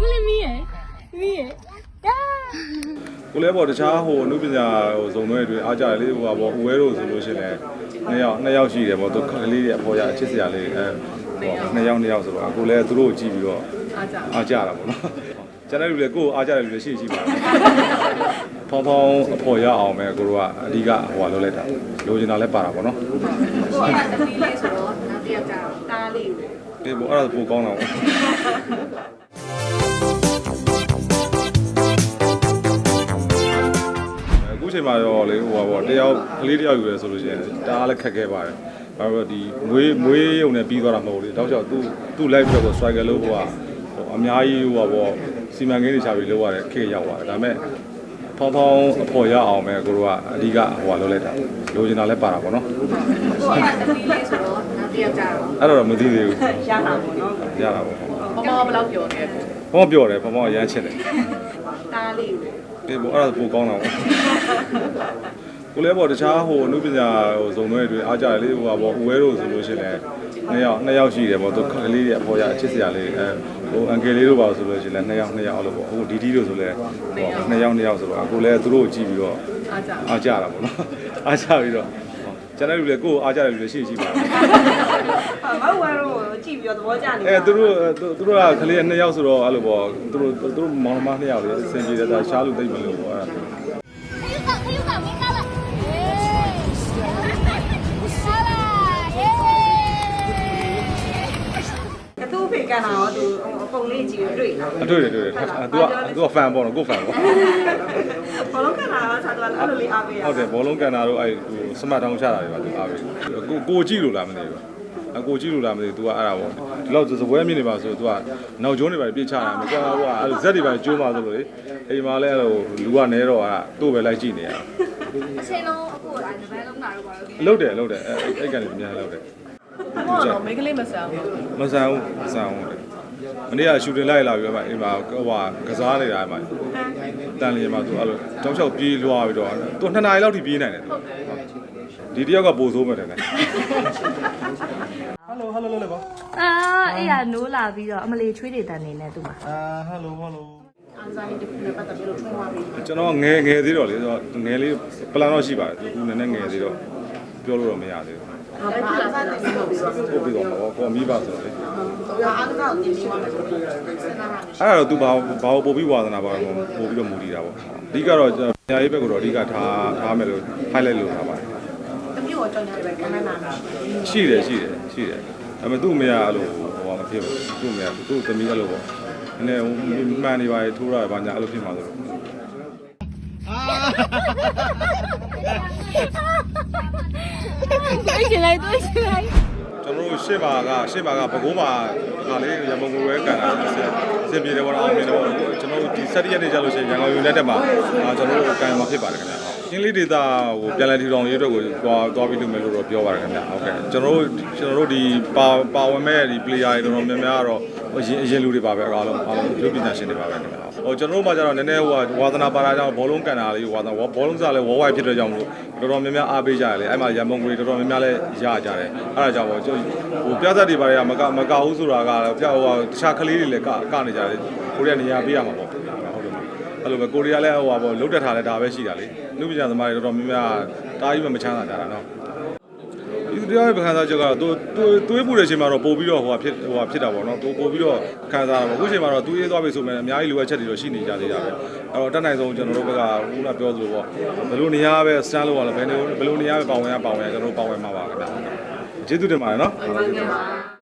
မလေးမီးရယ်မီးရယ်ဒါကိုလည်းပေါ့တခြားဟိုအနုပညာဟိုဇုံတွေတွေအားကြတယ်လေဟိုပါပေါ့ဥဝဲတို့ဆိုလို့ရှိရင်လည်းနှစ်ယောက်နှစ်ယောက်ရှိတယ်ပေါ့သူခကလေးတွေအဖော်ရအချစ်စရာလေးအဲဟိုနှစ်ယောက်နှစ်ယောက်ဆိုတော့ကိုလည်းသူတို့ကိုကြည့်ပြီးတော့အားကြအားကြတာပေါ့နော်ကျန်တဲ့လူလည်းကိုယ်အားကြတဲ့လူလည်းရှိရှိပါဖောင်းဖောင်းအဖော်ရအောင်ပဲကိုတို့ကအဓိကဟိုဟာလုပ်လိုက်တာလိုချင်တာလည်းပါတာပေါ့နော်ကိုကတမီးလေးဆိုတော့နောက်တစ်ယောက်ကျတော့တားလေးကိုဒီပေါ့အဲ့ဒါပိုကောင်းတာပေါ့ မှာတော့လေဟိုပါပေါ့တယောက်ကလေးတယောက်ယူရဲဆိုလို့ရှိရင်တအားလည်းခက်ခဲပါတယ်ဘာလို့လဲဒီမွေးမွေးရုံနဲ့ပြီးသွားတာမဟုတ်ဘူးလေတောက်ချောက်သူ့သူ့ live ပြီးတော့ strike လို့ဟိုကဟိုအများကြီးဟိုပါပေါ့စီမံကိန်းတွေချပြီးလုပ်ရတဲ့ခေတ်ရောက်သွားတယ်ဒါပေမဲ့ဖောင်းဖောင်းအဖော်ရအောင်ပဲကိုတို့ကအဓိကဟိုကလုပ်လိုက်တာလိုချင်တာလည်းပါတာပေါ့နော်ကိုကတမီးလေးဆိုတော့နောက်တစ်ယောက်ကျတော့အဲ့တော့မသိသေးဘူးရတာပေါ့နော်ရတာပေါ့မမဘယ်လောက်ပြောနေလဲဘောပြောတယ်ဘောမောအရမ်းချစ်တယ်တားလေး ကိုဒီပေါ့အဲ့ဒါပိုကောင်းတာပေါ့ကိုလည်းပေါ့တခြားဟိုအနုပညာဟိုဇုံတွေတွေအားကြတယ်လေဟိုပါပေါ့ဥဝဲတို့ဆိုလို့ရှိရင်လည်းနှစ်ယောက်နှစ်ယောက်ရှိတယ်ပေါ့သူခကလေးတွေအဖော်ရအချစ်စရာလေးအဲဟိုအန်ကယ်လေးတို့ပါဆိုလို့ရှိရင်လည်းနှစ်ယောက်နှစ်ယောက်အဲ့လိုပေါ့ဟိုဒီဒီတို့ဆိုလည်းဟိုနှစ်ယောက်နှစ်ယောက်ဆိုတော့ကိုလည်းသူတို့ကိုကြည့်ပြီးတော့အားကြအားကြတာပေါ့နော်အားကြပြီးတော့ကျန်တဲ့လူလည်းကိုယ်အားကြတဲ့လူလည်းရှိရှိပါမဟုတ်ပါတော့ ကြည့်ပြီးတော့သဘောကျနေအဲသူတို့သူတို့ကကလေးနှစ်ယောက်ဆိုတော့အဲ့လိုပေါ့သူတို့သူတို့မောင်နှမနှစ်ယောက်လေအဆင်ပြေတယ်ဒါရှားလို့သိမ့်မလို့ပေါ့အဲ့ဒါခရုကခရုကမင်းလာလာဟေးလာလာဟေးသူ့ဖေကန်တာရောသူအပုံလေးကြည့်ပြီးတွေ့လားအတွေ့တယ်တွေ့တယ်သူကသူကဖန်ပေါ့နော်ကိုဖန်ပေါ့ဘောလုံးကန်တာကစားတော့အဲ့လိုလေးအားပေးရဟုတ်တယ်ဘောလုံးကန်တာတို့အဲ့ဟိုစမတ်တောင်းချတာတွေပါသူအားပဲကိုကိုကြည့်လို့လားမသိဘူး အကိုကြည့်လို့လားမသိဘူး तू ကအဲ့ဒါပေါ့ဒီလောက်စပွဲမြင်နေပါဆို तू ကနောက်ကျုံးတွေပါပြစ်ချတာမကြောက်ဘူးကအဲ့ဇက်တွေပါကျိုးပါဆိုလို့လေအိမ်မှာလဲဟိုလူကနေတော့အဲ့သူ့ပဲလိုက်ကြည့်နေရအချိန်လုံးအကိုကတပည့်လုံးနာတော့ပါလို့လုတ်တယ်လုတ်တယ်အဲ့အဲ့ကနေအများလုတ်တယ်ဟုတ်တော့မိန်းကလေးမဆန်ဘူးမဆန်ဘူးမဆန်ဘူးမနေ့ကရှူတင်လိုက်လာပြီးမှအိမ်မှာဟိုဟာကစားနေတာအိမ်မှာတန်လျင်မှာသူအဲ့လိုတောက်လျှောက်ပြေးလွားပြီးတော့သူ2နာရီလောက်ထိပြေးနိုင်တယ်သူ ဒီတယောက်ကပိုဆိုးမယ်တယ်ဟယ်လိုဟယ်လိုလို့လေပါအာအေးရနိုးလာပြီးတော့အမလေးချွေးတွေတန်နေနဲ့သူ့မှာအာဟယ်လိုဟယ်လိုအန်ဇိုင်းတစ်ခုနဲ့ပတ်သက်ပြီးတော့ထွန်းသွားပြီကျွန်တော်ငယ်ငယ်သေးတော့လေဆိုတော့ငယ်လေးပလန်တော့ရှိပါတယ်သူကနည်းနည်းငယ်သေးတော့ပြောလို့တော့မရသေးဘူးဘာမှအစားတင်ပြီးတော့ပြီးတော့ပို့ပြီးတော့ပေါ့ကိုမိပါဆိုတော့လေဒါအားကောက်တင်ပြီးသွားမယ်ဆိုတော့စဉ်းစားရမယ်အဲ့ဒါတော့ तू ဘာဘာပို့ပြီးဝါသနာပါတော့ပို့ပြီးတော့မူတည်တာပေါ့အဓိကတော့ပညာရေးဘက်ကတော့အဓိကထားထားမယ်လို့ highlight လုပ်ထားပါ တယ် တမျိုးတော့ကြောင်ရတယ်ပဲကမ်းနာနာရှိ ရှိတယ်ရှိတယ်ရှိတယ်ဒါပေမဲ့သူ့အမေကအဲ့လိုဟိုမဖြစ်ဘူးသူ့အမေကသူ့သမီးအဲ့လိုပေါ့နည်းနည်းမှန်နေပါလေထိုးတာဘာညာအဲ့လိုဖြစ်မှာဆိုတော့ 对起来对起来 ကျွန်တော်တို့ ရှေ့မှာကရှေ့မှာကဘကိုးမှာခါလေးရမုံကိုပဲကန်တာအဆင်ပြေတယ်ပေါ့အောင်မြင်တယ်ပေါ့ကျွန်တော်တို့ဒီ7ရက်နေ့ကြာလို့ရှိရင်ရန်ကုန်ယူနိုက်တက်မှာကျွန်တော်တို့ကန်မှာဖြစ်ပါတယ်ခင်ဗျာအင်္ဂလိပ်ဒေတာဟိုပြန်လည်ထူထောင်ရေးအတွက်ကိုသွားသွားပြီးလုပ်မယ်လို့တော့ပြောပါတယ်ခင်ဗျာဟုတ်ကဲ့ကျွန်တော်တို့ကျွန်တော်တို့ဒီပါပါဝင်မဲ့ဒီ player တွေတော်တော်များများကတော့အရင်အရင်လူတွေပါပဲအားလုံးအားလုံးလူပညာရှင်တွေပါပဲခင်ဗျာဟိုကျွန်တော်တို့မှကျတော့နည်းနည်းဟိုဝါသနာပါတာကြောင့်ဘောလုံးကန်တာလေးဝါသနာဘောလုံးစားလဲဝေါ်ဝိုက်ဖြစ်တဲ့ကြောင့်မလို့တော်တော်များများအားပေးကြတယ်လေအဲ့မှာရန်ကုန်ကြီးတော်တော်များများလဲရကြတယ်အဲ့ဒါကြောင့်ပေါ့ကျွန်တော်ဟိုပြဿနာတွေပါတွေကမကမကဘူးဆိုတာကပြဟိုတခြားကလေးတွေလည်းကကနေကြတယ်ကိုရီးယားနေရာပေးရမှာပေါ့ဟုတ်တယ်အဲ့လိုပဲကိုရီးယားလည်းဟိုပါပေါ့လုတ်တက်ထားလဲဒါပဲရှိတာလေလူပညာသမားတွေတော်တော်များများတားကြီးမှမချမ်းသာကြတာနော်ဒီတရားရဲ့ခံစားချက်ကတော့သူသူသွေးပူတဲ့အချိန်မှာတော့ပို့ပြီးတော့ဟိုဟာဖြစ်ဟိုဟာဖြစ်တာပေါ့နော်ပို့ပို့ပြီးတော့ခံစားရတာပေါ့အခုအချိန်မှာတော့သွေးသွားပြီဆိုမှအများကြီးလိုအပ်ချက်တွေတော့ရှိနေကြသေးတာပဲအဲ့တော့တက်နိုင်ဆုံးကျွန်တော်တို့ဘက်ကခုနပြောသလိုပေါ့ဘယ်လိုနေရာပဲစတန်လို့ရလဲဘယ်လိုဘယ်လိုနေရာပဲပါဝင်ရပါဝင်ရကျွန်တော်တို့ပါဝင်မှာပါခင်ဗျာ ကျေးဇူးတင်ပါတယ်နော်ဟုတ်ကဲ့ပါ